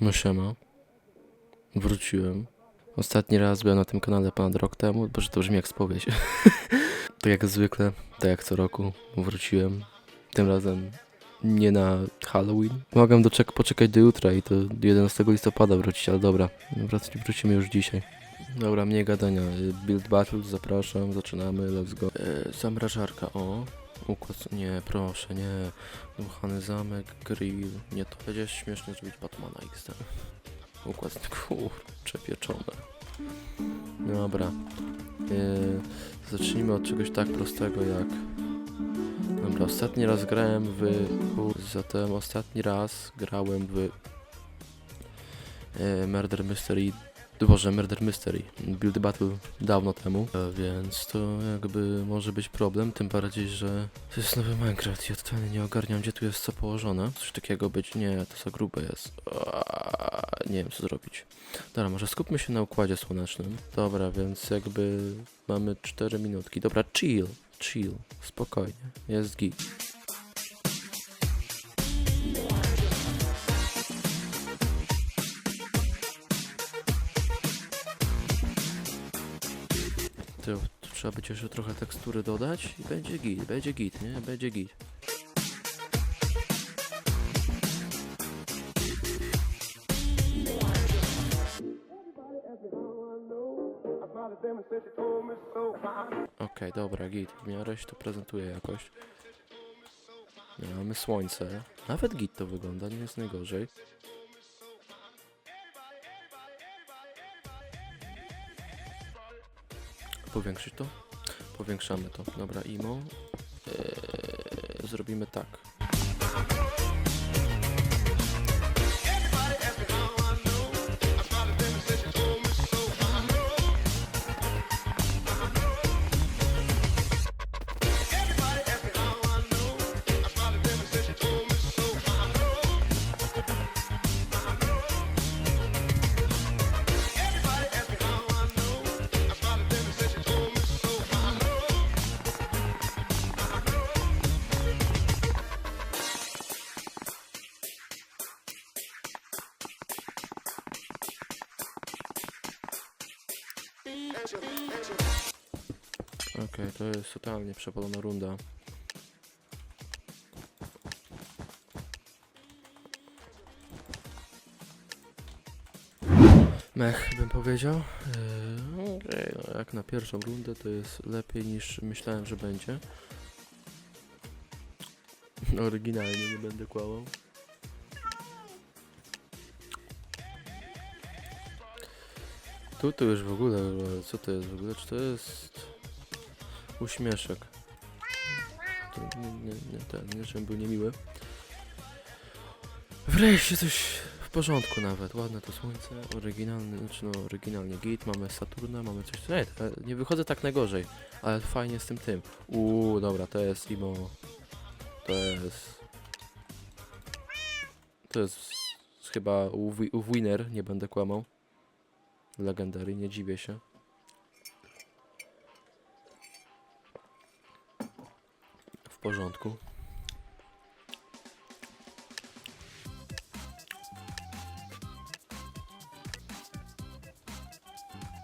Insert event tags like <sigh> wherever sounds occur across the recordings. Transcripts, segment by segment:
No siema. Wróciłem. Ostatni raz byłem na tym kanale ponad rok temu, boże to brzmi jak spowiedź. <laughs> tak jak zwykle, tak jak co roku, wróciłem. Tym razem nie na Halloween. Mogę doczek- poczekać do jutra i to 11 listopada wrócić, ale dobra, wrac- wrócimy już dzisiaj. Dobra, mniej gadania. Build Battle, zapraszam, zaczynamy, let's go. E, zamrażarka, o. Układ, nie, proszę, nie. Dmuchany zamek, grill. Nie, to będzie śmiesznie zrobić Batmana XD. Układ, kurczę, pieczone. Dobra. Yy, zacznijmy od czegoś tak prostego jak... Dobra, ostatni raz grałem w... Zatem ostatni raz grałem w... Yy, Murder Mystery... Boże, Murder Mystery. Build Battle dawno temu, e, więc to jakby może być problem, tym bardziej, że to jest nowy Minecraft i ja totalnie nie ogarniam, gdzie tu jest co położone. Coś takiego być, nie, to za grube jest. Nie wiem, co zrobić. Dobra, może skupmy się na układzie słonecznym. Dobra, więc jakby mamy 4 minutki. Dobra, chill, chill, spokojnie, jest git. Trzeba będzie jeszcze trochę tekstury dodać i będzie git, będzie git, nie? Będzie git. Okej, dobra, git. W miarę się to prezentuje jakoś. Mamy słońce. Nawet git to wygląda, nie jest najgorzej. Powiększyć to? Powiększamy to. Dobra, imo. Eee, zrobimy tak. Okej, to jest totalnie przepalona runda. Mech bym powiedział. Eee, okej, no jak na pierwszą rundę to jest lepiej niż myślałem, że będzie. <laughs> Oryginalnie nie będę kłamał. Tu to już w ogóle, co to jest w ogóle? Czy to jest uśmieszek? To nie, nie, nie ten, nie, żebym był niemiły. Wreszcie coś w porządku nawet, ładne to słońce, oryginalny, znaczy no oryginalnie git, mamy Saturna, mamy coś, nie, nie wychodzę tak najgorzej, ale fajnie z tym tym. Uuu, dobra, to jest imo, to jest, to jest chyba winner, nie będę kłamał. Legendary, nie dziwię się. W porządku.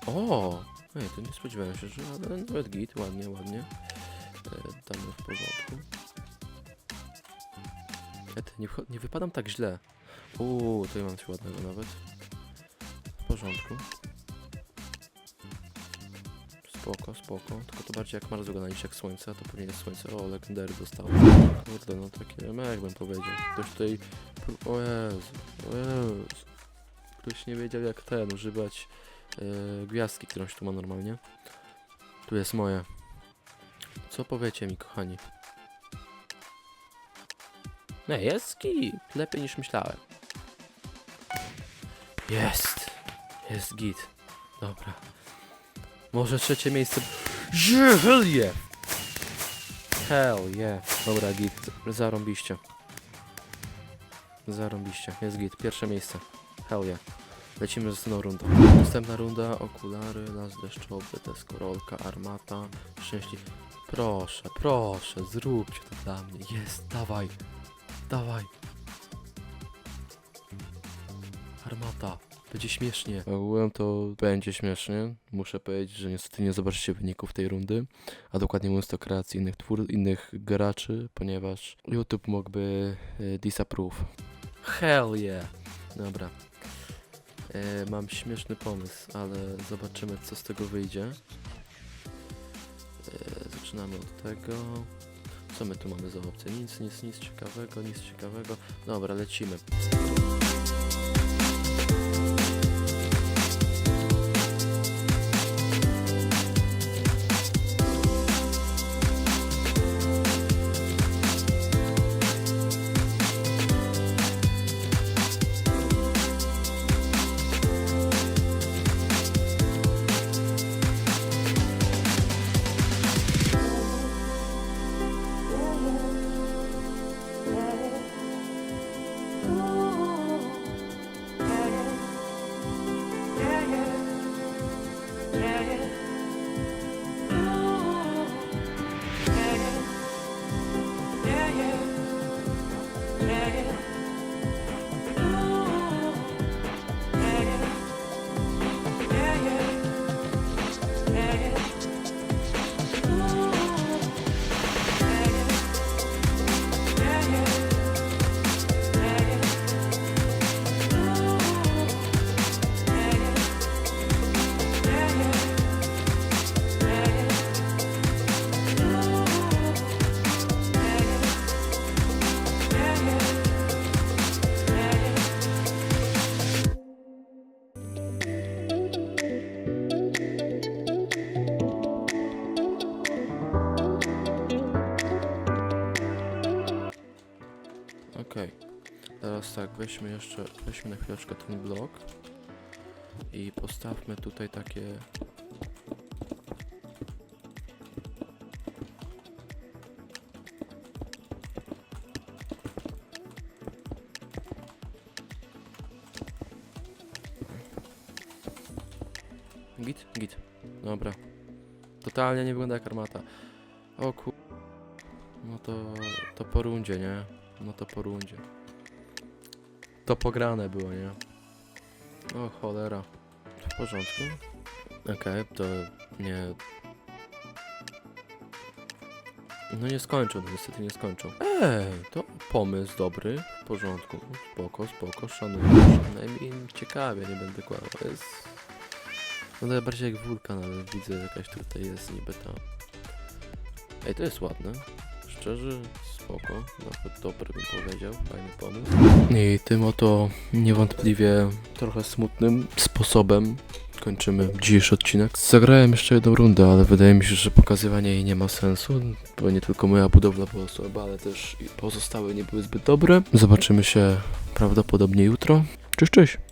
O! Ej, to nie spodziewałem się, że nawet git, ładnie, ładnie. E, damy w porządku. Ty, nie, nie wypadam tak źle. Uuu, tutaj mam coś ładnego nawet. W porządku. Spoko, spoko. Tylko to bardziej jak Mars wygląda niż jak słońce, to pewnie jest słońce. O, legendary dostał. Kurde, no takie jak bym powiedział. Ktoś tutaj... O Jezu, o Jezu. Ktoś nie wiedział jak ten, używać e, gwiazdki, którą się tu ma normalnie. Tu jest moje. Co powiecie mi, kochani? Nie, jest git. Lepiej niż myślałem. Jest. Jest git. Dobra. Może trzecie miejsce. Hell yeah! Hell yeah. Dobra, git. Zarąbiście. Zarąbiście. Jest git. Pierwsze miejsce. Hell yeah. Lecimy z następną rundą. Następna runda, okulary, las deszczowy, deskorolka, armata, szczęśliw. Proszę, proszę, zróbcie to dla mnie. Jest, dawaj. Dawaj. Armata. Będzie śmiesznie. Ogółem to będzie śmiesznie. Muszę powiedzieć, że niestety nie zobaczycie wyników tej rundy, a dokładnie mówiąc to kreacji innych twór, innych graczy, ponieważ YouTube mógłby y, disapprove. Hell yeah! Dobra. E, mam śmieszny pomysł, ale zobaczymy co z tego wyjdzie. E, zaczynamy od tego. Co my tu mamy za opcję? Nic, nic, nic ciekawego, nic ciekawego. Dobra, lecimy. Tak, weźmy jeszcze, weźmy na chwileczkę ten blok i postawmy tutaj takie... Git? Git. Dobra. Totalnie nie wygląda jak armata. O ku... No to... to po rundzie, nie? No to po rundzie. To pograne było, nie? O cholera. W porządku. Okej, to nie... No nie skończą, no niestety nie skończą. Ej, to pomysł dobry, w porządku. Spoko, spoko, szanuję. Przynajmniej ciekawie, nie będę kłamał. Jest... Wygląda bardziej jak wulkan, ale widzę jakaś tutaj jest niby ta... Ej, to jest ładne. Szczerze, spoko, nawet dobry bym powiedział, fajny pomysł. I tym oto niewątpliwie trochę smutnym sposobem kończymy dzisiejszy odcinek. Zagrałem jeszcze jedną rundę, ale wydaje mi się, że pokazywanie jej nie ma sensu, bo nie tylko moja budowla była słaba, ale też pozostałe nie były zbyt dobre. Zobaczymy się prawdopodobnie jutro. Cześć, cześć!